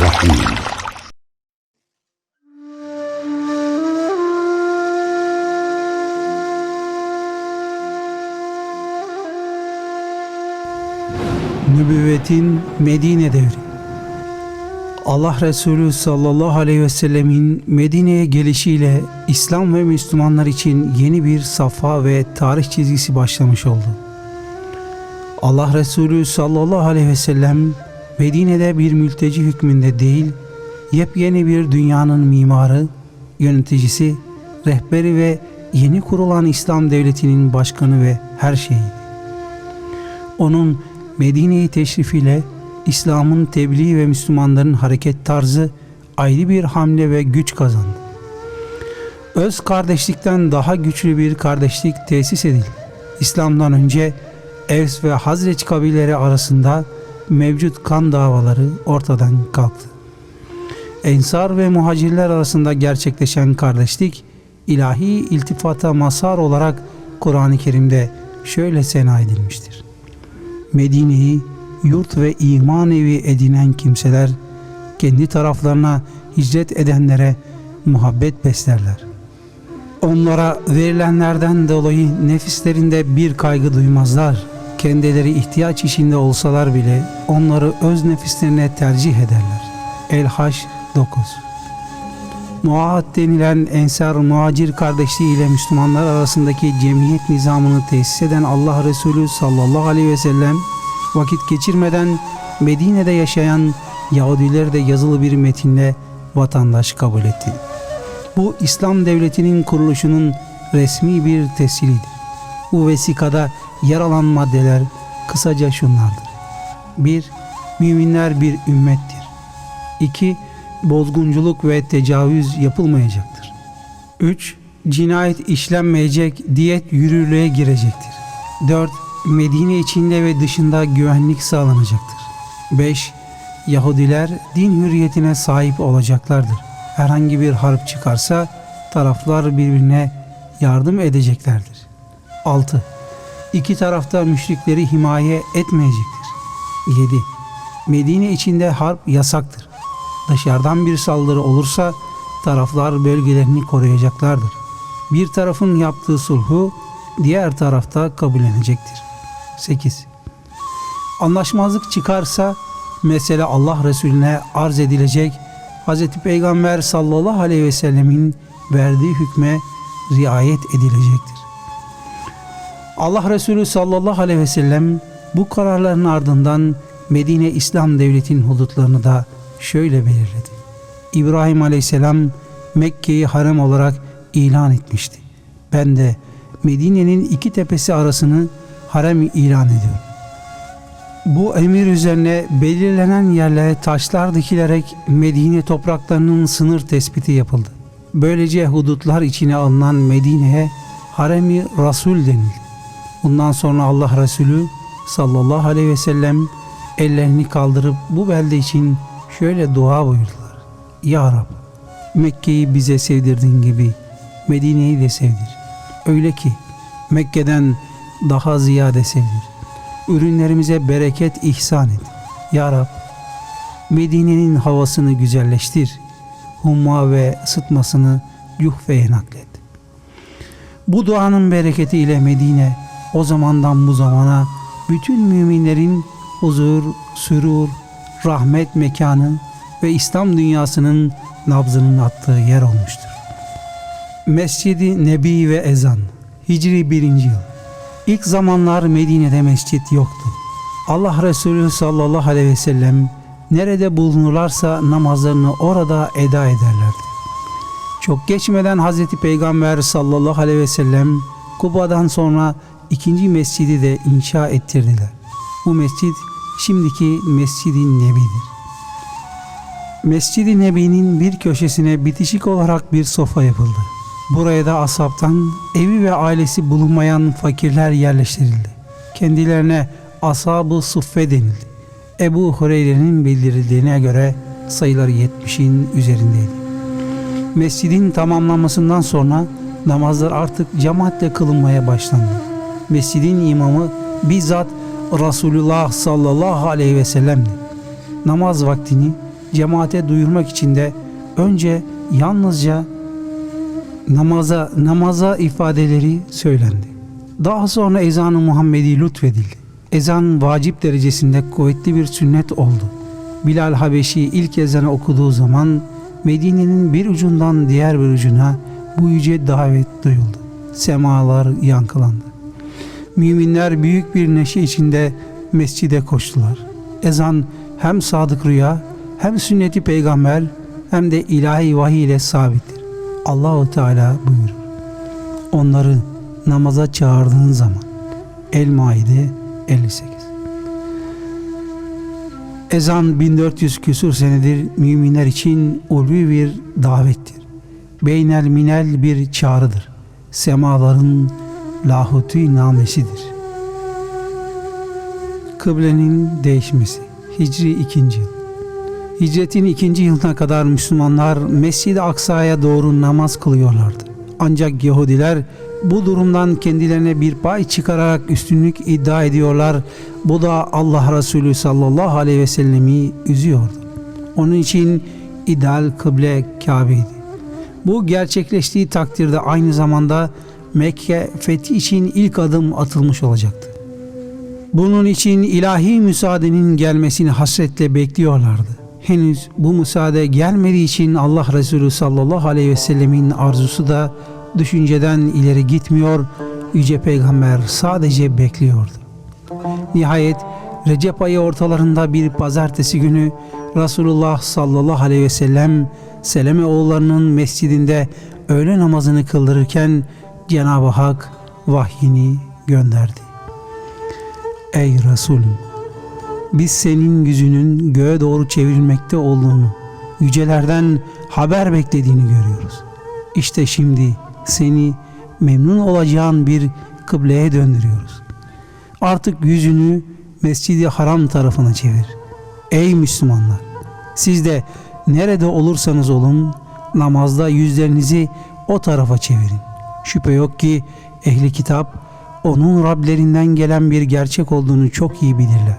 Rahim Nübüvvetin Medine devri. Allah Resulü sallallahu aleyhi ve sellemin Medine'ye gelişiyle İslam ve Müslümanlar için yeni bir safha ve tarih çizgisi başlamış oldu. Allah Resulü sallallahu aleyhi ve sellem Medine'de bir mülteci hükmünde değil, yepyeni bir dünyanın mimarı, yöneticisi, rehberi ve yeni kurulan İslam devletinin başkanı ve her şeyiydi. Onun Medine'yi teşrifiyle İslam'ın tebliğ ve Müslümanların hareket tarzı ayrı bir hamle ve güç kazandı. Öz kardeşlikten daha güçlü bir kardeşlik tesis edildi. İslam'dan önce Evs ve Hazreç kabileleri arasında mevcut kan davaları ortadan kalktı. Ensar ve muhacirler arasında gerçekleşen kardeşlik ilahi iltifata mazhar olarak Kur'an-ı Kerim'de şöyle sena edilmiştir. Medine'yi yurt ve iman evi edinen kimseler kendi taraflarına hicret edenlere muhabbet beslerler. Onlara verilenlerden dolayı nefislerinde bir kaygı duymazlar. Kendileri ihtiyaç içinde olsalar bile onları öz nefislerine tercih ederler. El-Haş 9 Muahat denilen ensar muhacir kardeşliği ile Müslümanlar arasındaki cemiyet nizamını tesis eden Allah Resulü sallallahu aleyhi ve sellem vakit geçirmeden Medine'de yaşayan Yahudileri de yazılı bir metinle vatandaş kabul etti. Bu İslam devletinin kuruluşunun resmi bir tesiridir. Bu vesikada yer alan maddeler kısaca şunlardır. 1. Müminler bir ümmettir. 2 bozgunculuk ve tecavüz yapılmayacaktır. 3. Cinayet işlenmeyecek, diyet yürürlüğe girecektir. 4. Medine içinde ve dışında güvenlik sağlanacaktır. 5. Yahudiler din hürriyetine sahip olacaklardır. Herhangi bir harp çıkarsa taraflar birbirine yardım edeceklerdir. 6. İki tarafta müşrikleri himaye etmeyecektir. 7. Medine içinde harp yasaktır. Dışarıdan bir saldırı olursa taraflar bölgelerini koruyacaklardır. Bir tarafın yaptığı sulhu diğer tarafta kabullenecektir. 8. Anlaşmazlık çıkarsa mesele Allah Resulüne arz edilecek Hz. Peygamber sallallahu aleyhi ve sellemin verdiği hükme riayet edilecektir. Allah Resulü sallallahu aleyhi ve sellem bu kararların ardından Medine İslam Devleti'nin hudutlarını da şöyle belirledi. İbrahim Aleyhisselam Mekke'yi harem olarak ilan etmişti. Ben de Medine'nin iki tepesi arasını harem ilan ediyorum. Bu emir üzerine belirlenen yerlere taşlar dikilerek Medine topraklarının sınır tespiti yapıldı. Böylece hudutlar içine alınan Medine'ye Haremi Rasul denildi. Bundan sonra Allah Resulü sallallahu aleyhi ve sellem ellerini kaldırıp bu belde için şöyle dua buyurdular. Ya Rab Mekke'yi bize sevdirdiğin gibi Medine'yi de sevdir. Öyle ki Mekke'den daha ziyade sevdir. Ürünlerimize bereket ihsan et. Ya Rab Medine'nin havasını güzelleştir. Humma ve sıtmasını Yuhfe'ye naklet. Bu duanın bereketiyle Medine o zamandan bu zamana bütün müminlerin huzur, sürur, rahmet mekanı ve İslam dünyasının nabzının attığı yer olmuştur. Mescidi Nebi ve Ezan Hicri 1. yıl İlk zamanlar Medine'de mescit yoktu. Allah Resulü sallallahu aleyhi ve sellem nerede bulunurlarsa namazlarını orada eda ederlerdi. Çok geçmeden Hazreti Peygamber sallallahu aleyhi ve sellem Kuba'dan sonra ikinci mescidi de inşa ettirdiler. Bu mescit şimdiki Mescid-i Nebi'dir. Mescid-i Nebi'nin bir köşesine bitişik olarak bir sofa yapıldı. Buraya da asaptan evi ve ailesi bulunmayan fakirler yerleştirildi. Kendilerine ashab-ı suffe denildi. Ebu Hureyre'nin bildirildiğine göre sayıları 70'in üzerindeydi. Mescidin tamamlanmasından sonra namazlar artık cemaatle kılınmaya başlandı. Mescidin imamı bizzat Resulullah sallallahu aleyhi ve sellem'di. Namaz vaktini cemaate duyurmak için de önce yalnızca namaza namaza ifadeleri söylendi. Daha sonra ezanı Muhammedi lütfedildi. Ezan vacip derecesinde kuvvetli bir sünnet oldu. Bilal Habeşi ilk ezanı okuduğu zaman Medine'nin bir ucundan diğer bir ucuna bu yüce davet duyuldu. Semalar yankılandı. Müminler büyük bir neşe içinde mescide koştular. Ezan hem sadık rüya hem sünneti peygamber hem de ilahi vahiy ile sabittir. Allahu Teala buyurur. Onları namaza çağırdığın zaman El-Maide 58 Ezan 1400 küsur senedir müminler için ulvi bir davettir. Beynel minel bir çağrıdır. Semaların lahuti namesidir. Kıblenin değişmesi Hicri 2. yıl Hicretin ikinci yılına kadar Müslümanlar Mescid-i Aksa'ya doğru namaz kılıyorlardı. Ancak Yahudiler bu durumdan kendilerine bir pay çıkararak üstünlük iddia ediyorlar. Bu da Allah Resulü sallallahu aleyhi ve sellemi üzüyordu. Onun için ideal kıble Kabe'ydi. Bu gerçekleştiği takdirde aynı zamanda Mekke fethi için ilk adım atılmış olacaktı. Bunun için ilahi müsaadenin gelmesini hasretle bekliyorlardı. Henüz bu müsaade gelmediği için Allah Resulü sallallahu aleyhi ve sellemin arzusu da düşünceden ileri gitmiyor, Yüce Peygamber sadece bekliyordu. Nihayet Recep ayı ortalarında bir pazartesi günü Resulullah sallallahu aleyhi ve sellem Seleme oğullarının mescidinde öğle namazını kıldırırken Cenab-ı Hak vahyini gönderdi. Ey Resulüm! Biz senin yüzünün göğe doğru çevrilmekte olduğunu, yücelerden haber beklediğini görüyoruz. İşte şimdi seni memnun olacağın bir kıbleye döndürüyoruz. Artık yüzünü Mescid-i Haram tarafına çevir. Ey Müslümanlar! Siz de nerede olursanız olun namazda yüzlerinizi o tarafa çevirin. Şüphe yok ki ehli kitap onun Rablerinden gelen bir gerçek olduğunu çok iyi bilirler.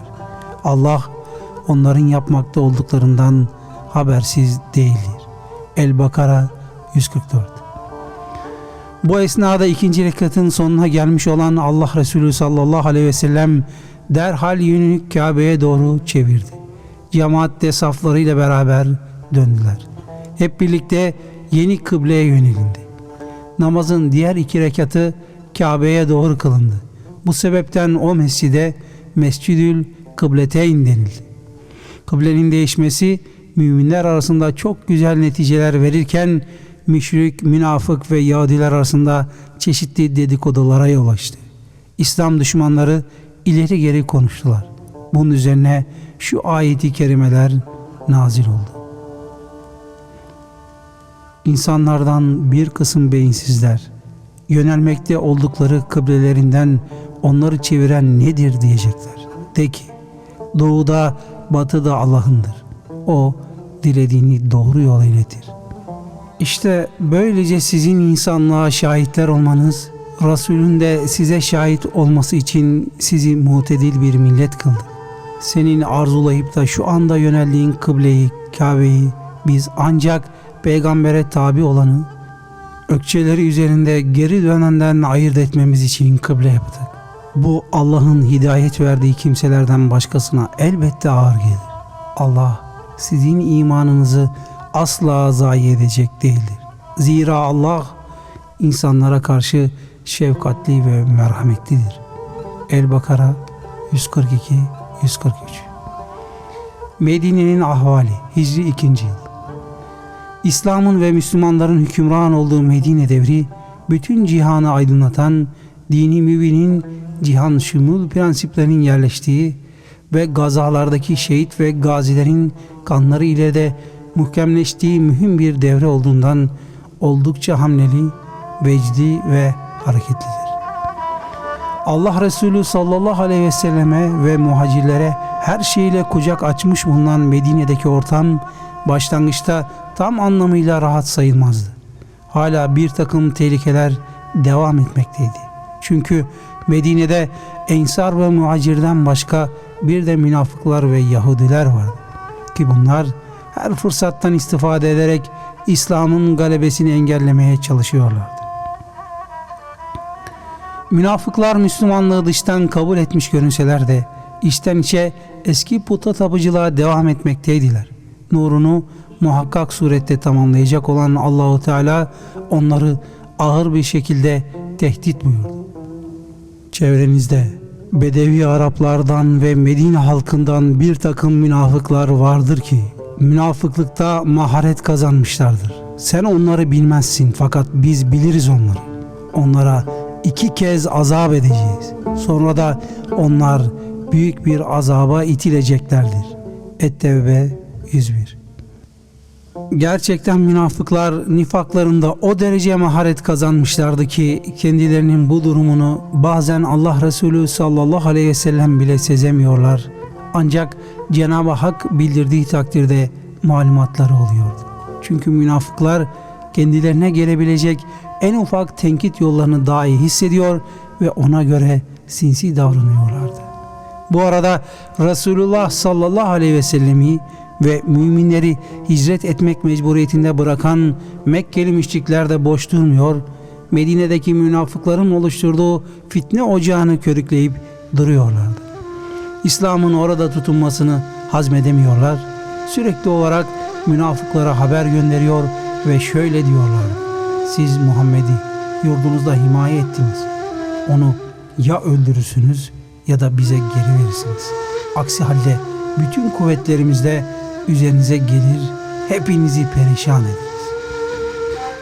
Allah onların yapmakta olduklarından habersiz değildir. El-Bakara 144 Bu esnada ikinci rekatın sonuna gelmiş olan Allah Resulü sallallahu aleyhi ve sellem derhal yönünü Kabe'ye doğru çevirdi. Cemaat de saflarıyla beraber döndüler. Hep birlikte yeni kıbleye yönelindi. Namazın diğer iki rekatı Kabe'ye doğru kılındı. Bu sebepten o mescide Mescidül Kıbleteyn denildi. Kıblenin değişmesi müminler arasında çok güzel neticeler verirken müşrik, münafık ve Yahudiler arasında çeşitli dedikodulara yol açtı. İslam düşmanları ileri geri konuştular. Bunun üzerine şu ayeti kerimeler nazil oldu. İnsanlardan bir kısım beyinsizler, yönelmekte oldukları kıblelerinden onları çeviren nedir diyecekler. De ki, doğuda batıda Allah'ındır. O dilediğini doğru yola iletir. İşte böylece sizin insanlığa şahitler olmanız, Resulün de size şahit olması için sizi mutedil bir millet kıldı. Senin arzulayıp da şu anda yöneldiğin kıbleyi, Kabe'yi biz ancak peygambere tabi olanı, ökçeleri üzerinde geri dönenden ayırt etmemiz için kıble yaptık. Bu Allah'ın hidayet verdiği kimselerden başkasına elbette ağır gelir. Allah sizin imanınızı asla zayi edecek değildir. Zira Allah insanlara karşı şefkatli ve merhametlidir. El-Bakara 142 143 Medine'nin ahvali Hicri 2. yıl İslam'ın ve Müslümanların hükümran olduğu Medine devri bütün cihanı aydınlatan dini mübinin cihan şumul prensiplerinin yerleştiği ve gazalardaki şehit ve gazilerin kanları ile de muhkemleştiği mühim bir devre olduğundan oldukça hamleli, vecdi ve hareketlidir. Allah Resulü sallallahu aleyhi ve selleme ve muhacirlere her şeyle kucak açmış bulunan Medine'deki ortam başlangıçta tam anlamıyla rahat sayılmazdı. Hala bir takım tehlikeler devam etmekteydi. Çünkü Medine'de Ensar ve Muhacir'den başka bir de münafıklar ve Yahudiler vardı. Ki bunlar her fırsattan istifade ederek İslam'ın galebesini engellemeye çalışıyorlardı. Münafıklar Müslümanlığı dıştan kabul etmiş görünseler de içten içe eski puta tapıcılığa devam etmekteydiler. Nurunu muhakkak surette tamamlayacak olan Allahu Teala onları ağır bir şekilde tehdit buyurdu. Çevrenizde Bedevi Araplardan ve Medine halkından bir takım münafıklar vardır ki münafıklıkta maharet kazanmışlardır. Sen onları bilmezsin fakat biz biliriz onları. Onlara iki kez azap edeceğiz. Sonra da onlar büyük bir azaba itileceklerdir. Et-Tevbe 101 Gerçekten münafıklar nifaklarında o derece maharet kazanmışlardı ki kendilerinin bu durumunu bazen Allah Resulü sallallahu aleyhi ve sellem bile sezemiyorlar. Ancak Cenab-ı Hak bildirdiği takdirde malumatları oluyordu. Çünkü münafıklar kendilerine gelebilecek en ufak tenkit yollarını dahi hissediyor ve ona göre sinsi davranıyorlardı. Bu arada Resulullah sallallahu aleyhi ve sellemi ve müminleri hicret etmek mecburiyetinde bırakan Mekkeli müşrikler de boş durmuyor, Medine'deki münafıkların oluşturduğu fitne ocağını körükleyip duruyorlardı. İslam'ın orada tutunmasını hazmedemiyorlar, sürekli olarak münafıklara haber gönderiyor ve şöyle diyorlar: Siz Muhammed'i yurdunuzda himaye ettiniz. Onu ya öldürürsünüz ya da bize geri verirsiniz. Aksi halde bütün kuvvetlerimizle üzerinize gelir, hepinizi perişan ederiz.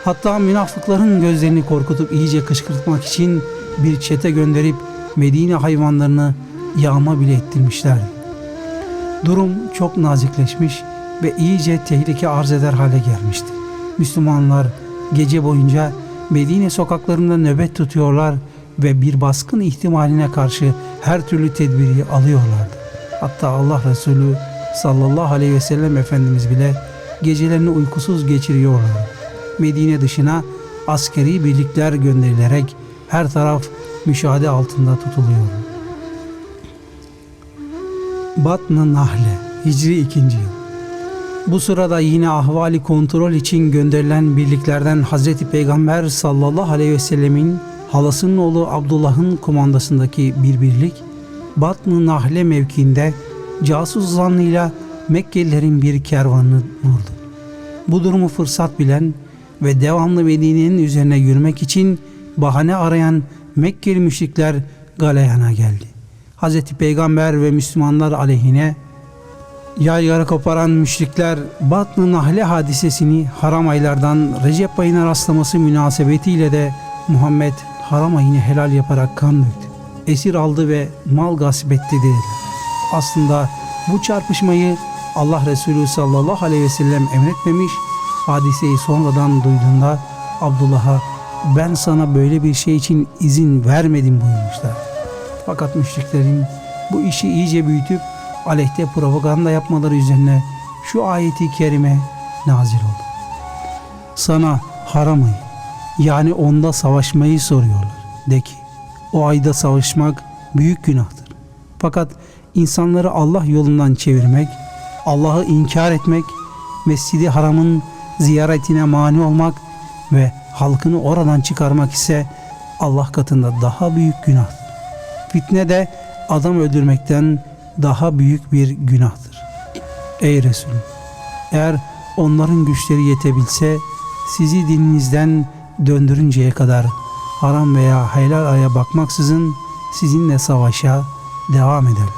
Hatta münafıkların gözlerini korkutup iyice kışkırtmak için bir çete gönderip Medine hayvanlarını yağma bile ettirmişlerdi. Durum çok nazikleşmiş ve iyice tehlike arz eder hale gelmişti. Müslümanlar gece boyunca Medine sokaklarında nöbet tutuyorlar ve bir baskın ihtimaline karşı her türlü tedbiri alıyorlardı. Hatta Allah Resulü sallallahu aleyhi ve sellem Efendimiz bile gecelerini uykusuz geçiriyorlar. Medine dışına askeri birlikler gönderilerek her taraf müşahede altında tutuluyor. Batn-ı Nahle Hicri 2. yıl bu sırada yine ahvali kontrol için gönderilen birliklerden Hazreti Peygamber sallallahu aleyhi ve sellemin halasının oğlu Abdullah'ın komandasındaki bir birlik Batn-ı Nahle mevkiinde casus zannıyla Mekkelilerin bir kervanını vurdu. Bu durumu fırsat bilen ve devamlı Medine'nin üzerine yürümek için bahane arayan Mekkeli müşrikler galeyana geldi. Hz. Peygamber ve Müslümanlar aleyhine yaygara koparan müşrikler Batn-ı Nahle hadisesini haram aylardan Recep ayına rastlaması münasebetiyle de Muhammed haram ayını helal yaparak kan döktü. Esir aldı ve mal gasp etti dediler. Aslında bu çarpışmayı Allah Resulü sallallahu aleyhi ve sellem emretmemiş, hadiseyi sonradan duyduğunda Abdullah'a ben sana böyle bir şey için izin vermedim buyurmuşlar. Fakat müşriklerin bu işi iyice büyütüp aleyhte propaganda yapmaları üzerine şu ayeti kerime nazil oldu. Sana haram ayı yani onda savaşmayı soruyorlar. De ki o ayda savaşmak büyük günahtır. Fakat insanları Allah yolundan çevirmek, Allah'ı inkar etmek, Mescidi Haram'ın ziyaretine mani olmak ve halkını oradan çıkarmak ise Allah katında daha büyük günahtır. Fitne de adam öldürmekten daha büyük bir günahtır. Ey Resulüm! Eğer onların güçleri yetebilse sizi dininizden döndürünceye kadar haram veya helal aya bakmaksızın sizinle savaşa devam ederler.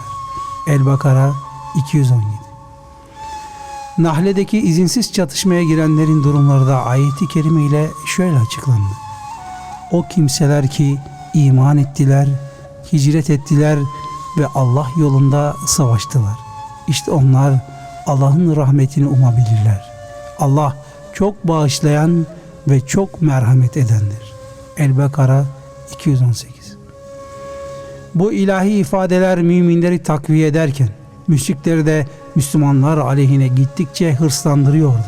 El-Bakara 217 Nahle'deki izinsiz çatışmaya girenlerin durumları da ayeti kerime şöyle açıklandı. O kimseler ki iman ettiler, hicret ettiler ve Allah yolunda savaştılar. İşte onlar Allah'ın rahmetini umabilirler. Allah çok bağışlayan ve çok merhamet edendir. El-Bekara 218 Bu ilahi ifadeler müminleri takviye ederken müşrikleri de Müslümanlar aleyhine gittikçe hırslandırıyordu.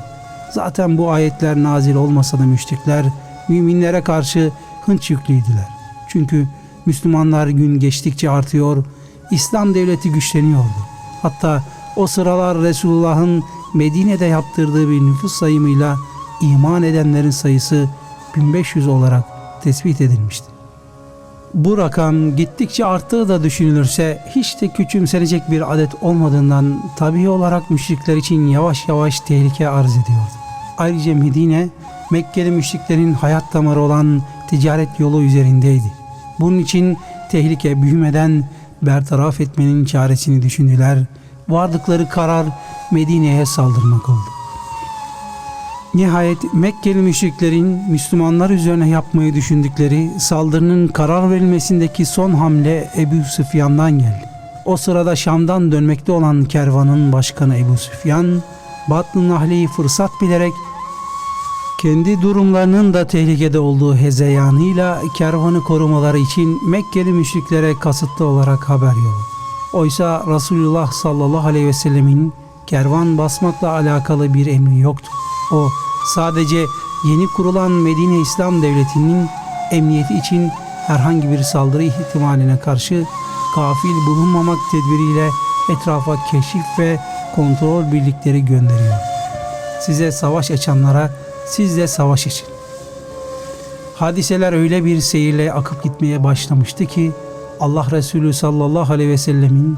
Zaten bu ayetler nazil olmasa da müşrikler müminlere karşı hınç yüklüydüler. Çünkü Müslümanlar gün geçtikçe artıyor, İslam devleti güçleniyordu. Hatta o sıralar Resulullah'ın Medine'de yaptırdığı bir nüfus sayımıyla iman edenlerin sayısı 1500 olarak tespit edilmişti. Bu rakam gittikçe arttığı da düşünülürse hiç de küçümsenecek bir adet olmadığından tabii olarak müşrikler için yavaş yavaş tehlike arz ediyordu. Ayrıca Medine, Mekkeli müşriklerin hayat damarı olan ticaret yolu üzerindeydi. Bunun için tehlike büyümeden bertaraf etmenin çaresini düşündüler. Vardıkları karar Medine'ye saldırmak oldu. Nihayet Mekkeli müşriklerin Müslümanlar üzerine yapmayı düşündükleri saldırının karar verilmesindeki son hamle Ebu Süfyan'dan geldi. O sırada Şam'dan dönmekte olan kervanın başkanı Ebu Süfyan, Batlı Nahli'yi fırsat bilerek kendi durumlarının da tehlikede olduğu hezeyanıyla kervanı korumaları için Mekkeli müşriklere kasıtlı olarak haber yolladı. Oysa Resulullah sallallahu aleyhi ve sellemin kervan basmakla alakalı bir emri yoktu. O sadece yeni kurulan Medine İslam Devleti'nin emniyeti için herhangi bir saldırı ihtimaline karşı kafil bulunmamak tedbiriyle etrafa keşif ve kontrol birlikleri gönderiyor. Size savaş açanlara siz de savaş için. Hadiseler öyle bir seyirle akıp gitmeye başlamıştı ki Allah Resulü sallallahu aleyhi ve sellemin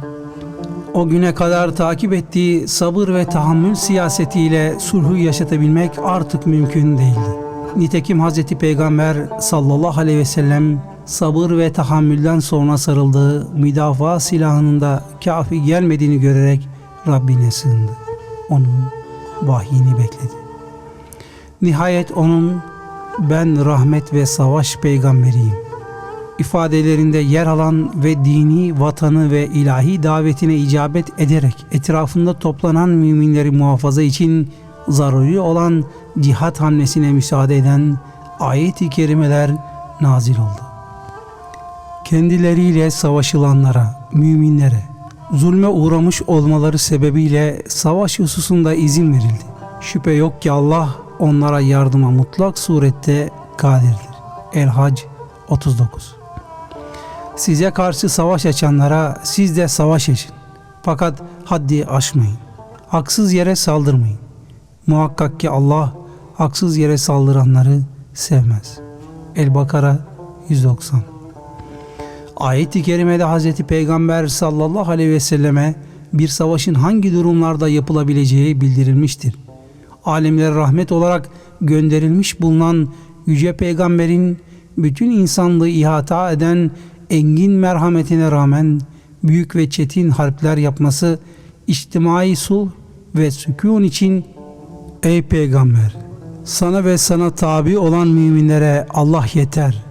o güne kadar takip ettiği sabır ve tahammül siyasetiyle sulhu yaşatabilmek artık mümkün değildi. Nitekim Hazreti Peygamber sallallahu aleyhi ve sellem sabır ve tahammülden sonra sarıldığı müdafaa silahının da kafi gelmediğini görerek Rabbine sığındı. Onun vahyini bekledi. Nihayet onun ben rahmet ve savaş peygamberiyim ifadelerinde yer alan ve dini, vatanı ve ilahi davetine icabet ederek etrafında toplanan müminleri muhafaza için zaruri olan cihat hamlesine müsaade eden ayet-i kerimeler nazil oldu. Kendileriyle savaşılanlara, müminlere, zulme uğramış olmaları sebebiyle savaş hususunda izin verildi. Şüphe yok ki Allah onlara yardıma mutlak surette kadirdir. El-Hac 39 Size karşı savaş açanlara siz de savaş açın. Fakat haddi aşmayın. Haksız yere saldırmayın. Muhakkak ki Allah haksız yere saldıranları sevmez. El-Bakara 190 Ayet-i Kerime'de Hz. Peygamber sallallahu aleyhi ve selleme bir savaşın hangi durumlarda yapılabileceği bildirilmiştir. Alemlere rahmet olarak gönderilmiş bulunan Yüce Peygamber'in bütün insanlığı ihata eden engin merhametine rağmen büyük ve çetin harpler yapması içtimai sulh ve sükun için ey peygamber sana ve sana tabi olan müminlere Allah yeter.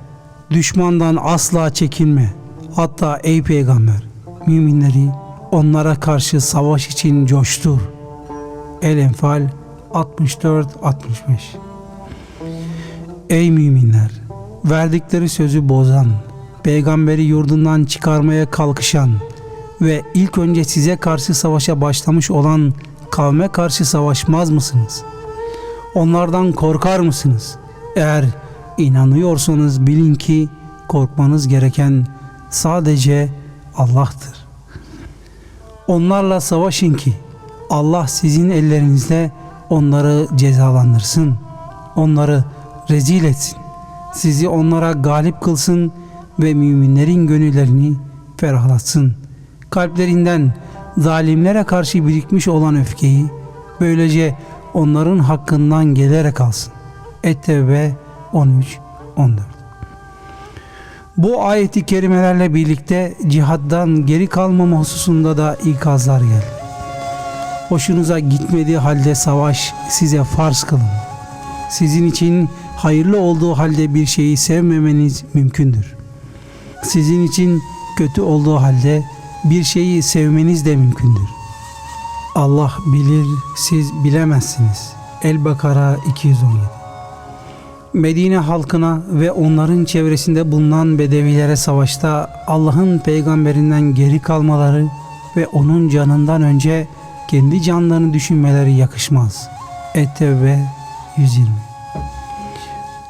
Düşmandan asla çekinme. Hatta ey peygamber müminleri onlara karşı savaş için coştur. El-Enfal 64-65 Ey müminler! Verdikleri sözü bozan, peygamberi yurdundan çıkarmaya kalkışan ve ilk önce size karşı savaşa başlamış olan kavme karşı savaşmaz mısınız? Onlardan korkar mısınız? Eğer inanıyorsanız bilin ki korkmanız gereken sadece Allah'tır. Onlarla savaşın ki Allah sizin ellerinizle onları cezalandırsın. Onları rezil etsin. Sizi onlara galip kılsın ve müminlerin gönüllerini ferahlatsın. Kalplerinden zalimlere karşı birikmiş olan öfkeyi böylece onların hakkından gelerek alsın. Et-Tevbe 13 14 Bu ayeti kerimelerle birlikte cihaddan geri kalmama hususunda da ikazlar geldi. Hoşunuza gitmediği halde savaş size farz kılın. Sizin için hayırlı olduğu halde bir şeyi sevmemeniz mümkündür sizin için kötü olduğu halde bir şeyi sevmeniz de mümkündür. Allah bilir, siz bilemezsiniz. El-Bakara 217 Medine halkına ve onların çevresinde bulunan bedevilere savaşta Allah'ın peygamberinden geri kalmaları ve onun canından önce kendi canlarını düşünmeleri yakışmaz. Et-Tevbe 120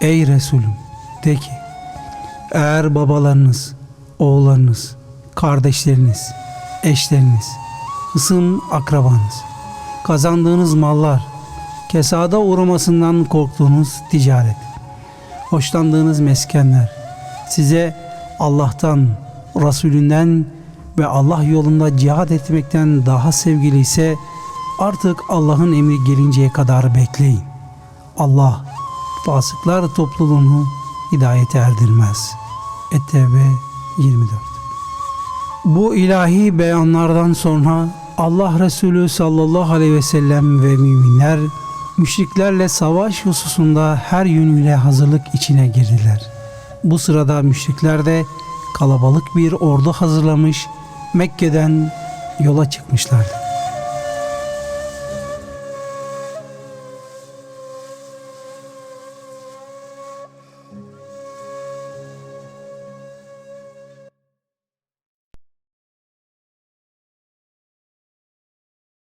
Ey Resulüm de ki eğer babalarınız, oğullarınız, kardeşleriniz, eşleriniz, hısım akrabanız kazandığınız mallar, kesada uğramasından korktuğunuz ticaret, hoşlandığınız meskenler, size Allah'tan, Resulünden ve Allah yolunda cihad etmekten daha sevgili ise artık Allah'ın emri gelinceye kadar bekleyin. Allah fasıklar topluluğunu hidayete erdirmez. Ettevbe 24 Bu ilahi beyanlardan sonra Allah Resulü sallallahu aleyhi ve sellem ve müminler müşriklerle savaş hususunda her yönüyle hazırlık içine girdiler. Bu sırada müşrikler de kalabalık bir ordu hazırlamış Mekke'den yola çıkmışlardı.